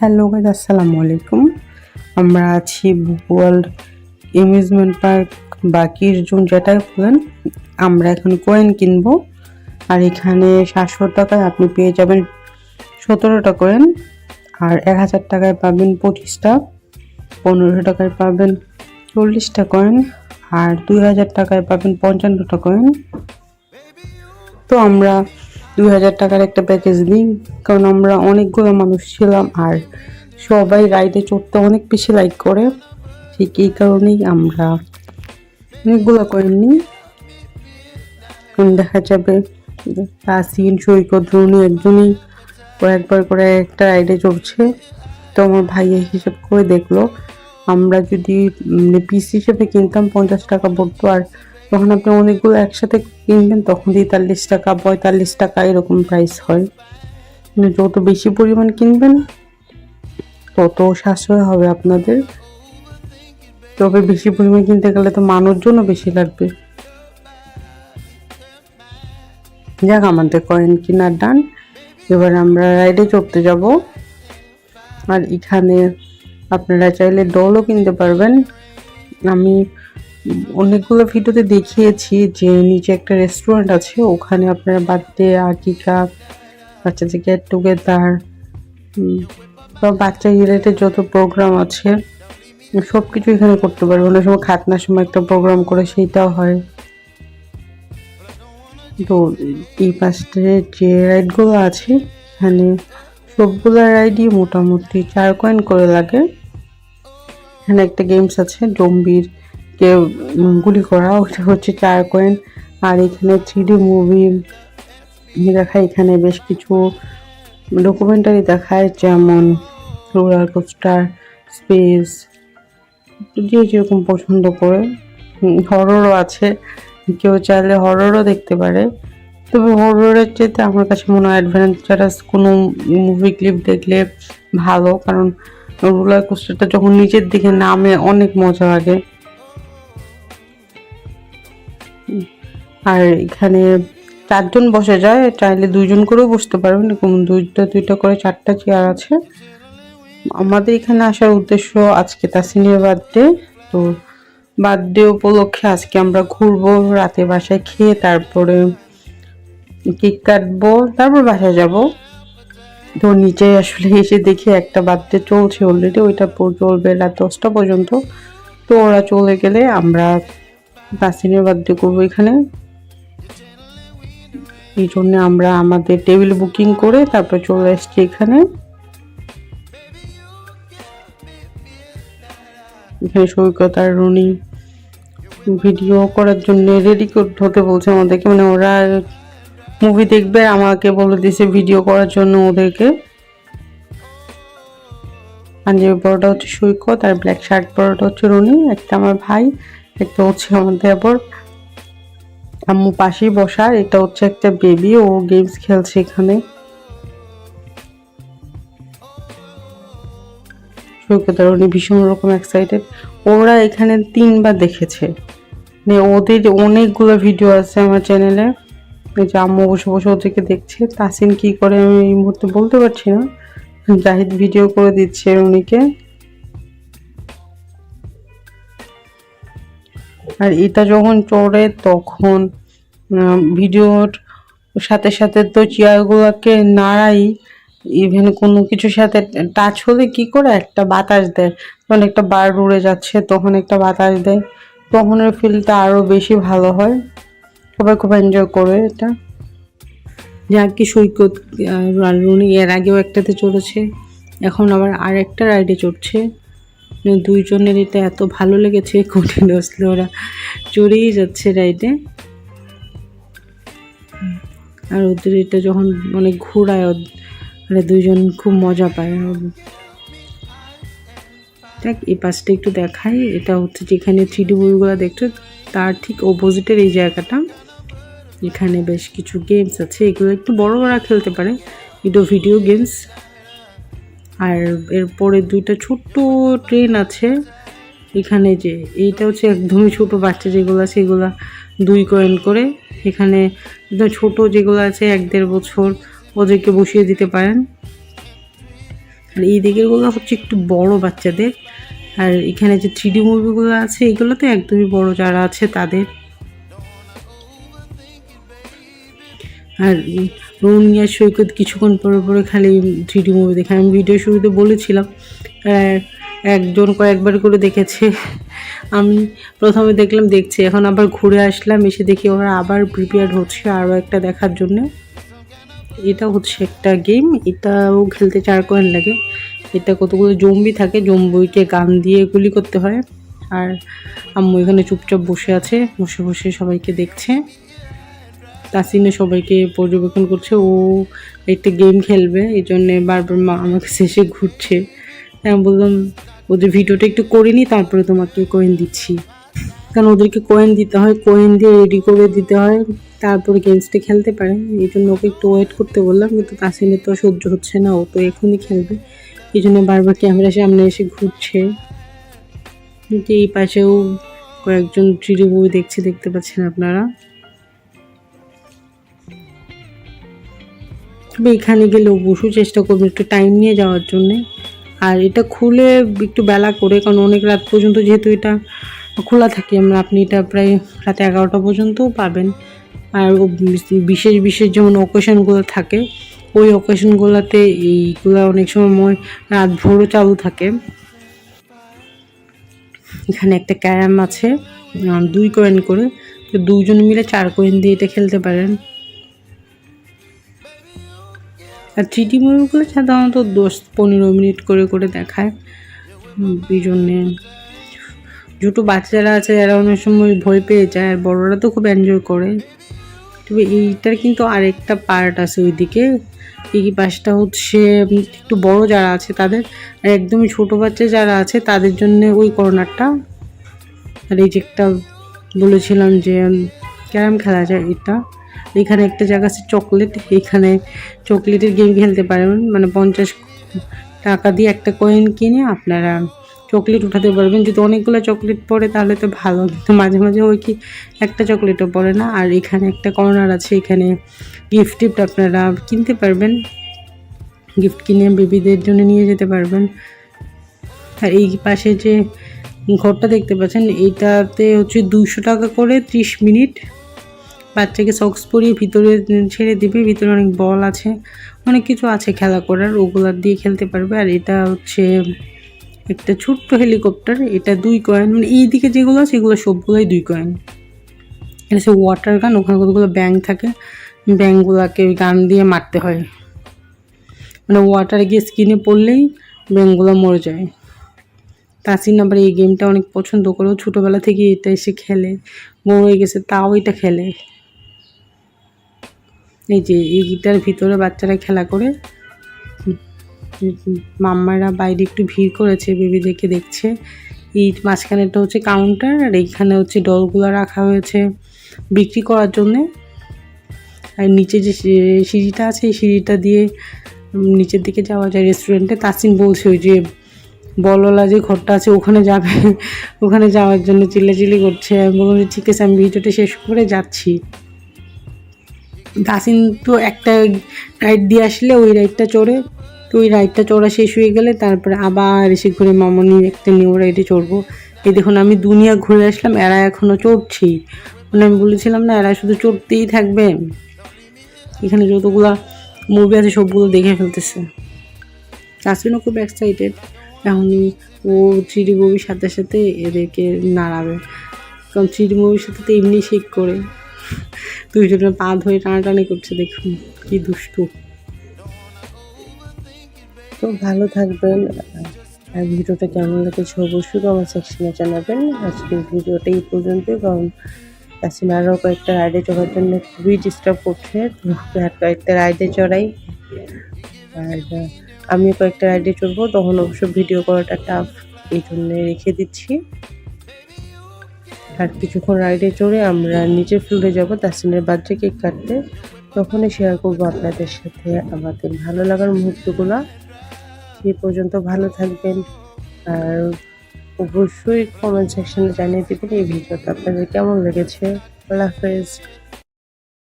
Hello guys আসসালামু আলাইকুম আমরা আছি ওয়ার্ল্ড অ্যামিউজমেন্ট পার্ক বাকির জুন যেটা বলেন, আমরা এখন কয়েন কিনবো। আর এখানে সাতশো টাকায় আপনি পেয়ে যাবেন সতেরোটা কয়েন আর এক হাজার টাকায় পাবেন পঁচিশটা পনেরোশো টাকায় পাবেন চল্লিশটা কয়েন আর দুই হাজার টাকায় পাবেন পঞ্চান্নটা কয়েন তো আমরা দুই হাজার টাকার একটা প্যাকেজ নিই কারণ আমরা অনেকগুলো মানুষ ছিলাম আর সবাই রাইডে চড়তে অনেক বেশি লাইক করে। ঠিক এই কারণেই আমরা অনেকগুলো কয়েন নিই। দেখা যাবে তাসিন সৈকত, রুনি একজনই কয়েকবার করে একটা রাইডে চড়ছে। তো আমার ভাইয়ের হিসাব করে দেখল, আমরা যদি পিস হিসেবে কিনতাম পঞ্চাশ টাকা পড়তো আর যখন আপনি অনেকগুলো একসাথে কিনবেন তখন তেতাল্লিশ টাকা, পঁয়তাল্লিশ টাকা এরকম প্রাইস হয়। যত বেশি পরিমাণ কিনবেন, তত সাশ্রয় হবে আপনাদের। তবে বেশি পরিমাণ কিনতে গেলে তো মানুষজনও বেশি লাগবে। যাক, আমাদের কয়েন কিনার ডান এবার আমরা রাইডে চড়তে যাব। আর এখানে আপনারা চাইলে ডলও কিনতে পারবেন। আমি অনেকগুলো ভিডিওতে দেখিয়েছি যে নিচে একটা রেস্টুরেন্ট আছে, ওখানে আপনারা বার্থডে আর্টিকা বাচ্চাদের গেট টুগেদার বা বাচ্চা রিলেটেড যত প্রোগ্রাম আছে সব কিছু এখানে করতে পারবে। অনেক সময় খাতনার সময় একটা প্রোগ্রাম করে সেইটাও হয়। তো এই পাশে যে রাইডগুলো আছে, এখানে সবগুলো রাইডই মোটামুটি চার কয়েন করে লাগে। এখানে একটা গেমস আছে, জম্বির কে গুলি করা ওটা হচ্ছে চার কয়েন আর এখানে থ্রি মুভি দেখায়, এখানে বেশ কিছু ডকুমেন্টারি দেখায়, যেমন রোলার কোস্টার স্পেস যে যেরকম পছন্দ করে। হররও আছে। কেউ চাইলে হররও দেখতে পারে। তবে হররের চেয়ে আমার কাছে মনে হয় অ্যাডভেঞ্চারাস কোনো মুভি ক্লিপ দেখলে ভালো। কারণ রোলার কোস্টারটা যখন নিচের দিকে নামে, অনেক মজা লাগে। আর এখানে চারজন বসে যায়, চাইলে দুইজন করেও বসতে পারবেন এরকম দুইটা দুইটা করে চারটা চেয়ার আছে। আমাদের এখানে আসার উদ্দেশ্য আজকে তাসিনের বার্থডে তো বার্থডে উপলক্ষে আজকে আমরা ঘুরবো, রাতে বাসায় খেয়ে তারপরে কেক কাটবো, তারপর বাসায় যাব। তো নিচে আসলে এসে দেখি একটা বার্থডে চলছে অলরেডি ওইটা চলবে রাত দশটা পর্যন্ত। তো ওরা চলে গেলে আমরা তাসিনের বার্থডে করব এখানে। এই জন্য আমরা আমাদের টেবিল বুকিং করে তারপর চলে এসছি এখানে। এখানে সৈকত আর রুনি ভিডিও করার জন্য রেডি হতে বলছে আমাদেরকে। মানে ওরা মুভি দেখবে, আমাকে বলে দিছে ভিডিও করার জন্য ওদেরকে। পাঞ্জাবি পরোটা হচ্ছে সৈকত আর ব্ল্যাক শার্ট পরোটা হচ্ছে রুনি, একটা আমার ভাই, একটা হচ্ছে আমার দেবর আম্মু পাশেই বসা, এটা হচ্ছে একটা বেবি ও গেমস খেলছে এখানে। সৈকত আর উনি ভীষণ রকম এক্সাইটেড ওরা এখানে তিনবার দেখেছে। মানে ওদের অনেকগুলো ভিডিও আছে আমার চ্যানেলে এই যে আম্মু বসে বসে ওদেরকে দেখছে। তাসিন কি করে আমি এই মুহূর্তে বলতে পারছি না। জাহিদ ভিডিও করে দিচ্ছে উনিকে আর এটা যখন চড়ে তখন ভিডিওর সাথে সাথে তো চেয়ারগুলোকে নাড়াই ইভেন কোনো কিছুর সাথে টাচ হলে কি করে? একটা বাতাস দেয়। তখন একটা বার উড়ে যাচ্ছে, তখন একটা বাতাস দেয়। তখনের ফিলটা আরও বেশি ভালো হয়। সবাই খুব এনজয় করে এটা। যা কি সৈকত রুনি এর আগেও একটাতে চলেছে এখন আবার আরেকটা রাইডে চড়ছে। দুইজনের এটা এত ভালো লেগেছে কন্টিনিউসলি ওরা চড়েই যাচ্ছে রাইডে আর ওদের এটা যখন অনেক ঘোরায় মানে দুইজন খুব মজা পায়। দেখ, এই পাশটা একটু দেখাই, এটা হচ্ছে যেখানে থ্রি ডি বইগুলো দেখছ, তার ঠিক অপোজিটের এই জায়গাটা। এখানে বেশ কিছু গেমস আছে, এগুলো একটু বড় বড় খেলতে পারে এগুলো ভিডিও গেমস আর এরপরে দুইটা ছোট্ট ট্রেন আছে। এখানে যে এইটা হচ্ছে একদমই ছোট বাচ্চা যেগুলো আছে এগুলো দুই কয়েন করে। এখানে একদম ছোট যেগুলো আছে, এক দেড় বছর, ওদেরকে বসিয়ে দিতে পারেন। আর এই দিকেরগুলো হচ্ছে একটু বড় বাচ্চাদের। আর এখানে যে থ্রি ডি মুভিগুলো আছে এগুলো তো একদমই বড় যারা আছে তাদের। আর রুনিয়া সৈকত কিছুক্ষণ পরে পরে খালি থ্রি ডি মুভি দেখে, আমি ভিডিও শুরুতে বলেছিলাম একজন কয়েকবার করে দেখেছে। আমি প্রথমে দেখলাম, দেখছি। এখন আবার ঘুরে আসলাম, এসে দেখি ওরা আবার প্রিপেয়ার হচ্ছে আরও একটা দেখার জন্য। এটা হচ্ছে একটা গেম এটাও খেলতে চার কয়েন লাগে। এটা কতগুলো জম্বি থাকে, জম্বিকে গান দিয়ে গুলি করতে হয়। আর আম্মু এখানে চুপচাপ বসে আছে, বসে বসে সবাইকে দেখছে। তাসিনে সবাইকে পর্যবেক্ষণ করছে। ও একটা গেম খেলবে, এই জন্যে বারবার মা আমাকে শেষে ঘুরছে। আমি বললাম, ওদের ভিডিওটা একটু করে নিই তারপরে তোমাকে কয়েন দিচ্ছি। কারণ ওদেরকে কয়েন দিতে হয় কয়েন দিয়ে রেডি করে দিতে হয়, তারপরে গেমসটা খেলতে পারে। এই জন্য ওকে একটু ওয়েট করতে বললাম, কিন্তু তাসিনের তো সহ্য হচ্ছে না, ও তো এখনই খেলবে। এই জন্য বারবার ক্যামেরার সামনে এসে ঘুরছে। এই পাশেও কয়েকজন থ্রিডি মুভি দেখছে, দেখতে পাচ্ছেন আপনারা। তবে এখানে গেলেও অবশ্যই চেষ্টা করবেন একটু টাইম নিয়ে যাওয়ার জন্যে। আর এটা খুলে একটু বেলা করে, কারণ অনেক রাত পর্যন্ত যেহেতু এটা খোলা থাকে, আমরা আপনি এটা প্রায় রাত এগারোটা পর্যন্তও পাবেন। আর বিশেষ বিশেষ যেমন অকেশনগুলো থাকে, ওই অকেশনগুলোতে এইগুলো অনেক সময় রাত ভোরও চালু থাকে। এখানে একটা ক্যারাম আছে দুই কয়েন করে। তো দুজন মিলে চার কয়েন দিয়ে এটা খেলতে পারেন। আর থ্রিডি মুভিগুলো সাধারণত দশ পনেরো মিনিট করে করে দেখায়। এই জন্যে ছোটো বাচ্চারা আছে, যারা অনেক সময় ভয় পেয়ে যায়, আর বড়রা তো খুব এনজয় করে। তবে এইটার কিন্তু আরেকটা পার্ট আছে ওইদিকে। এই পাশটা হচ্ছে একটু বড় যারা আছে তাদের, আর একদমই ছোট বাচ্চা যারা আছে তাদের জন্য ওই কর্নারটা। আর এই যে একটা বলেছিলাম যে ক্যারাম খেলা যায় এটা। এখানে একটা জায়গা আছে চকলেট, এখানে চকলেটের গেম খেলতে পারেন। মানে পঞ্চাশ টাকা দিয়ে একটা কয়েন কিনে আপনারা চকলেট উঠাতে পারবেন। যদি অনেকগুলো চকলেট পড়ে, তাহলে তো ভালো। কিন্তু মাঝে মাঝে ওই কি, একটা চকলেটও পড়ে না। আর এখানে একটা কর্নার আছে, এখানে গিফট টিফট আপনারা কিনতে পারবেন। গিফট কিনে বেবিদের জন্য নিয়ে যেতে পারবেন। আর এই পাশে যে ঘরটা দেখতে পাচ্ছেন এইটাতে হচ্ছে দুশো টাকা করে ত্রিশ মিনিট বাচ্চাকে সক্স পরিয়ে ভিতরে ছেড়ে দিবে, ভিতরে অনেক বল আছে। অনেক কিছু আছে খেলা করার ওগুলার দিয়ে খেলতে পারবে। আর এটা হচ্ছে একটা ছোট্ট হেলিকপ্টার এটা দুই কয়েন মানে এই দিকে যেগুলো আছে, এগুলো সবগুলোই দুই কয়েন এটা হচ্ছে ওয়াটার গান ওখানে কতগুলো ব্যাং থাকে। ব্যাংগুলোকে ওই গান দিয়ে মারতে হয়। মানে ওয়াটারে গিয়ে স্কিনে পড়লেই ব্যাংগুলো মরে যায়। তাসিন আবার এই গেমটা অনেক পছন্দ করে। ছোটোবেলা থেকে এটা এসে খেলে, বড় হয়ে গেছে, তাও এটা খেলে। এই যে এই গিটার ভিতরে বাচ্চারা খেলা করে। মাম্মারা বাইরে একটু ভিড় করেছে বেবিদেরকে দেখছে। এই মাঝখানেটা হচ্ছে কাউন্টার আর এইখানে হচ্ছে ডলগুলো রাখা হয়েছে বিক্রি করার জন্যে। আর নিচে যে সিঁড়িটা আছে, এই সিঁড়িটা দিয়ে নিচের দিকে যাওয়া যায় রেস্টুরেন্টে তাসিন বলছে ওই যে, বললা যে ঘরটা আছে, ওখানে যাবে। ওখানে যাওয়ার জন্য চিল্লাচিল্লি করছে। আমি বললাম ঠিক আছে, আমি ভিডিওটা শেষ করে যাচ্ছি। তাসিন তো একটা রাইড দিয়ে আসলে ওই রাইডটা চড়ে, তো ওই রাইডটা চড়া শেষ হয়ে গেলে তারপরে আবার এসে ঘুরে মামনি একটা নিউ রাইডে চড়বো। এই দেখুন আমি দুনিয়া ঘুরে আসলাম, এরা এখনও চড়ছেই। মানে আমি বলেছিলাম না, এরা শুধু চড়তেই থাকবে। এখানে যতগুলা মুভি আছে সবগুলো দেখে ফেলতেছে। তাসিনও খুব এক্সাইটেড এখন ও থ্রি ডি মুভির সাথে সাথে এদেরকে নাড়াবে। কারণ থ্রি ডি মুভির সাথে তো এমনি শেক করে। দুইজনের পা ধরে টানাটানি করছে, দেখুন কি দুষ্টু। তো ভালো থাকবেন। আর ভিডিওটা কেমন লেগেছে অবশ্যই কমেন্ট সেকশনে জানাবেন। আজকের ভিডিওটা এই পর্যন্ত কারণ তাসিন আরও কয়েকটা রাইডে চড়ার জন্য খুবই ডিস্টার্ব করছে। আর কয়েকটা রাইডে চড়াই। আর, আমিও কয়েকটা রাইডে চড়বো। তখন অবশ্য ভিডিও করাটা টাফ এই জন্য রেখে দিচ্ছি। আর কিছুক্ষণ রাইডে চড়ে আমরা নিচের ফ্লোরে যাব তাসিনের বার্থডে কেক কাটতে। তখনই শেয়ার করব আপনাদের সাথে আমাদের ভালো লাগার মুহূর্তগুলো। সে পর্যন্ত ভালো থাকবেন। আর অবশ্যই কমেন্ট সেকশনে জানিয়ে দেবেন এই ভিডিওটা আপনাদের কেমন লেগেছে। আল্লাহ হাফেজ।